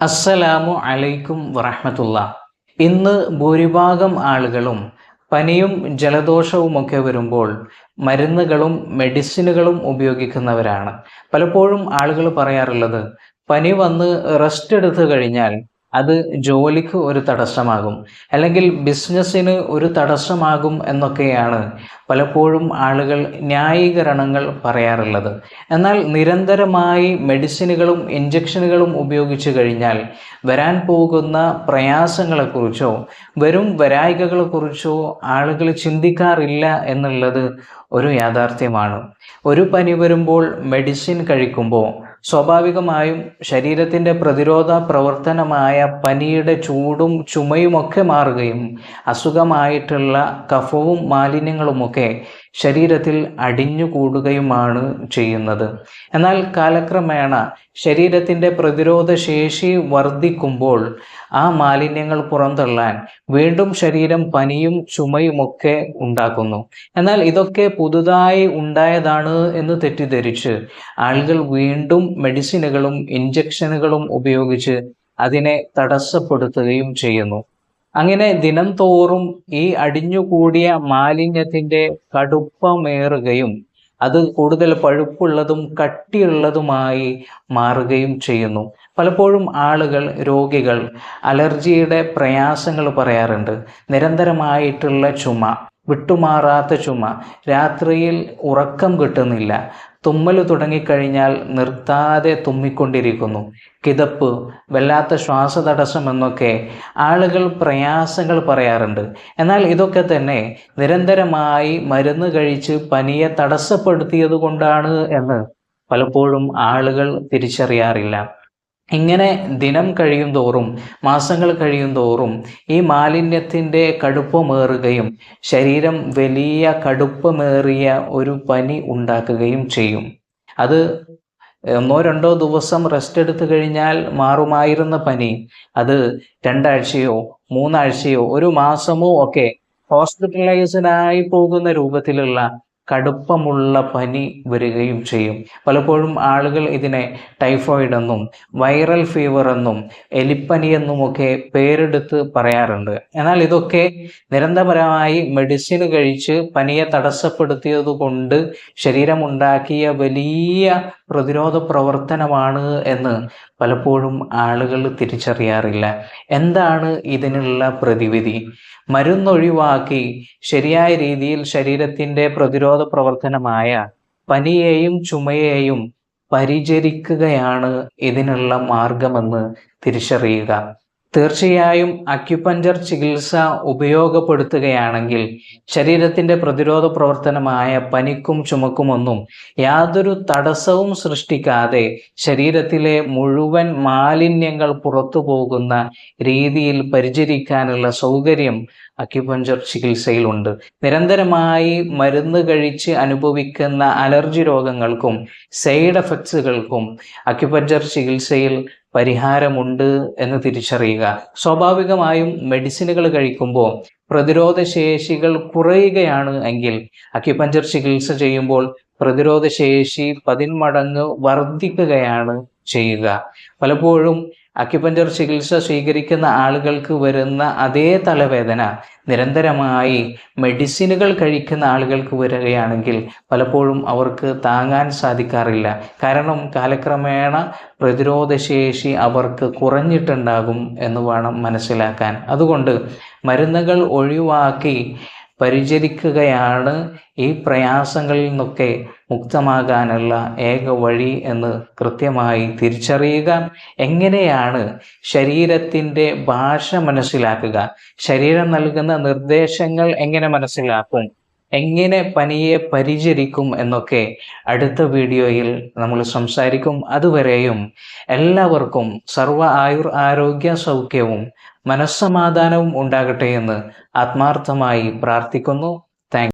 അസ്സലാമു അലൈക്കും വറഹമത്തുള്ള. ഇന്ന് ഭൂരിഭാഗം ആളുകളും പനിയും ജലദോഷവുമൊക്കെ വരുമ്പോൾ മരുന്നുകളും മെഡിസിനുകളും ഉപയോഗിക്കുന്നവരാണ്. പലപ്പോഴും ആളുകൾ പറയാറുള്ളത് പനി വന്ന് റെസ്റ്റ് എടുത്തു കഴിഞ്ഞാൽ അത് ജോലിക്ക് ഒരു തടസ്സമാകും. അല്ലെങ്കിൽ ബിസിനസ്സിന് ഒരു തടസ്സമാകും എന്നൊക്കെയാണ് പലപ്പോഴും ആളുകൾ ന്യായീകരണങ്ങൾ പറയാറുള്ളത്. എന്നാൽ നിരന്തരമായി മെഡിസിനുകളും ഇഞ്ചക്ഷനുകളും ഉപയോഗിച്ചു കഴിഞ്ഞാൽ വരാൻ പോകുന്ന പ്രയാസങ്ങളെക്കുറിച്ചോ വരും വരായികകളെക്കുറിച്ചോ ആളുകൾ ചിന്തിക്കാറില്ല എന്നുള്ളത് ഒരു യാഥാർത്ഥ്യമാണ്. ഒരു പനി വരുമ്പോൾ മെഡിസിൻ കഴിക്കുമ്പോൾ സ്വാഭാവികമായും ശരീരത്തിന്റെ പ്രതിരോധ പ്രവർത്തനമായ പനിയുടെ ചൂടും ചുമയുമൊക്കെ മാറുകയും അസുഖമായിട്ടുള്ള കഫവും മാലിന്യങ്ങളുമൊക്കെ ശരീരത്തിൽ അടിഞ്ഞുകൂടുകയുമാണ് ചെയ്യുന്നത്. എന്നാൽ കാലക്രമേണ ശരീരത്തിന്റെ പ്രതിരോധ ശേഷി വർദ്ധിക്കുമ്പോൾ ആ മാലിന്യങ്ങൾ പുറന്തള്ളാൻ വീണ്ടും ശരീരം പനിയും ചുമയുമൊക്കെ ഉണ്ടാക്കുന്നു. എന്നാൽ ഇതൊക്കെ പുതുതായി ഉണ്ടായതാണ് എന്ന് തെറ്റിദ്ധരിച്ച് ആളുകൾ വീണ്ടും മെഡിസിനുകളും ഇഞ്ചക്ഷനുകളും ഉപയോഗിച്ച് അതിനെ തടസ്സപ്പെടുത്തുകയും ചെയ്യുന്നു. അങ്ങനെ ദിനം തോറും ഈ അടിഞ്ഞുകൂടിയ മാലിന്യത്തിന്റെ കടുപ്പമേറുകയും അത് കൂടുതൽ പഴുപ്പുള്ളതും കട്ടിയുള്ളതുമായി മാറുകയും ചെയ്യുന്നു. പലപ്പോഴും ആളുകൾ രോഗികൾ അലർജിയുടെ പ്രയാസങ്ങൾ പറയാറുണ്ട്. നിരന്തരമായിട്ടുള്ള ചുമ വിട്ടുമാറാത്ത ചുമ രാത്രിയിൽ ഉറക്കം കിട്ടുന്നില്ല. തുമ്മൽ തുടങ്ങിക്കഴിഞ്ഞാൽ നിർത്താതെ തുമ്മിക്കൊണ്ടിരിക്കുന്നു. കിതപ്പ് വല്ലാത്ത ശ്വാസതടസ്സം എന്നൊക്കെ ആളുകൾ പ്രയാസങ്ങൾ പറയാറുണ്ട്. എന്നാൽ ഇതൊക്കെ തന്നെ നിരന്തരമായി മരുന്ന് കഴിച്ച് പനിയെ തടസ്സപ്പെടുത്തിയത് കൊണ്ടാണ് എന്ന് പലപ്പോഴും ആളുകൾ തിരിച്ചറിയാറില്ല. ഇങ്ങനെ ദിനം കഴിയും തോറും മാസങ്ങൾ കഴിയും തോറും ഈ മാലിന്യത്തിന്റെ കടുപ്പമേറുകയും ശരീരം വലിയ കടുപ്പമേറിയ ഒരു പനി ഉണ്ടാക്കുകയും ചെയ്യും. അത് ഒന്നോ രണ്ടോ ദിവസം റെസ്റ്റ് എടുത്തു കഴിഞ്ഞാൽ മാറുമായിരുന്ന പനി. അത് രണ്ടാഴ്ചയോ മൂന്നാഴ്ചയോ ഒരു മാസമോ ഒക്കെ ഹോസ്പിറ്റലൈസ്ഡായി പോകുന്ന രൂപത്തിലുള്ള കടുപ്പമുള്ള പനി വരികയും ചെയ്യും. പലപ്പോഴും ആളുകൾ ഇതിനെ ടൈഫോയിഡ് എന്നും വൈറൽ ഫീവർ എന്നും എലിപ്പനി എന്നുമൊക്കെ പേരെടുത്ത് പറയാറുണ്ട്. എന്നാൽ ഇതൊക്കെ നിരന്തരമായി മെഡിസിൻ കഴിച്ച് പനിയെ തടസ്സപ്പെടുത്തിയത് കൊണ്ട് ശരീരമുണ്ടാക്കിയ വലിയ പ്രതിരോധ പ്രവർത്തനമാണ് എന്ന് പലപ്പോഴും ആളുകൾ തിരിച്ചറിയാറില്ല. എന്താണ് ഇതിനുള്ള പ്രതിവിധി? മരുന്നൊഴിവാക്കി ശരിയായ രീതിയിൽ ശരീരത്തിന്റെ പ്രതിരോധ പ്രവർത്തനമായ പനിയെയും ചുമയെയും പരിചരിക്കുകയാണ് ഇതിനുള്ള മാർഗമെന്ന് തിരിച്ചറിയുക. തീർച്ചയായും അക്യുപഞ്ചർ ചികിത്സ ഉപയോഗപ്പെടുത്തുകയാണെങ്കിൽ ശരീരത്തിന്റെ പ്രതിരോധ പ്രവർത്തനമായ പനിക്കും ചുമക്കുമൊന്നും യാതൊരു തടസ്സവും സൃഷ്ടിക്കാതെ ശരീരത്തിലെ മുഴുവൻ മാലിന്യങ്ങൾ പുറത്തു പോകുന്ന രീതിയിൽ പരിചരിക്കാനുള്ള സൗകര്യം അക്യുപഞ്ചർ ചികിത്സയിലുണ്ട്. നിരന്തരമായി മരുന്ന് കഴിച്ച് അനുഭവിക്കുന്ന അലർജി രോഗങ്ങൾക്കും സൈഡ് എഫക്ട്സുകൾക്കും അക്യുപഞ്ചർ ചികിത്സയിൽ പരിഹാരമുണ്ട് എന്ന് തിരിച്ചറിയുക. സ്വാഭാവികമായും മെഡിസിനുകൾ കഴിക്കുമ്പോൾ പ്രതിരോധശേഷികൾ കുറയുകയാണ് എങ്കിൽ അക്യുപഞ്ചർ ചികിത്സ ചെയ്യുമ്പോൾ പ്രതിരോധശേഷി പതിന്മടങ്ങ് വർദ്ധിക്കുകയാണ് ചെയ്യുക. പലപ്പോഴും അക്യുപഞ്ചർ ചികിത്സ സ്വീകരിക്കുന്ന ആളുകൾക്ക് വരുന്ന അതേ തലവേദന നിരന്തരമായി മെഡിസിനുകൾ കഴിക്കുന്ന ആളുകൾക്ക് വരികയാണെങ്കിൽ പലപ്പോഴും അവർക്ക് താങ്ങാൻ സാധിക്കാറില്ല. കാരണം കാലക്രമേണ പ്രതിരോധശേഷി അവർക്ക് കുറഞ്ഞിട്ടുണ്ടാകും എന്ന് വേണം മനസ്സിലാക്കാൻ. അതുകൊണ്ട് മരുന്നുകൾ ഒഴിവാക്കി പരിചരിക്കുകയാണ് ഈ പ്രയാസങ്ങളിൽ നിന്നൊക്കെ മുക്തമാകാനുള്ള ഏക വഴി എന്ന് കൃത്യമായി തിരിച്ചറിയുക. എങ്ങനെയാണ് ശരീരത്തിന്റെ ഭാഷ മനസ്സിലാക്കുക? ശരീരം നൽകുന്ന നിർദ്ദേശങ്ങൾ എങ്ങനെ മനസ്സിലാക്കും? എങ്ങനെ പനിയെ പരിചരിക്കും എന്നൊക്കെ അടുത്ത വീഡിയോയിൽ നമ്മൾ സംസാരിക്കും. അതുവരെയും എല്ലാവർക്കും സർവ ആയുർ ആരോഗ്യ സൗഖ്യവും മനസ്സമാധാനവും ഉണ്ടാകട്ടെ എന്ന് ആത്മാർത്ഥമായി പ്രാർത്ഥിക്കുന്നു.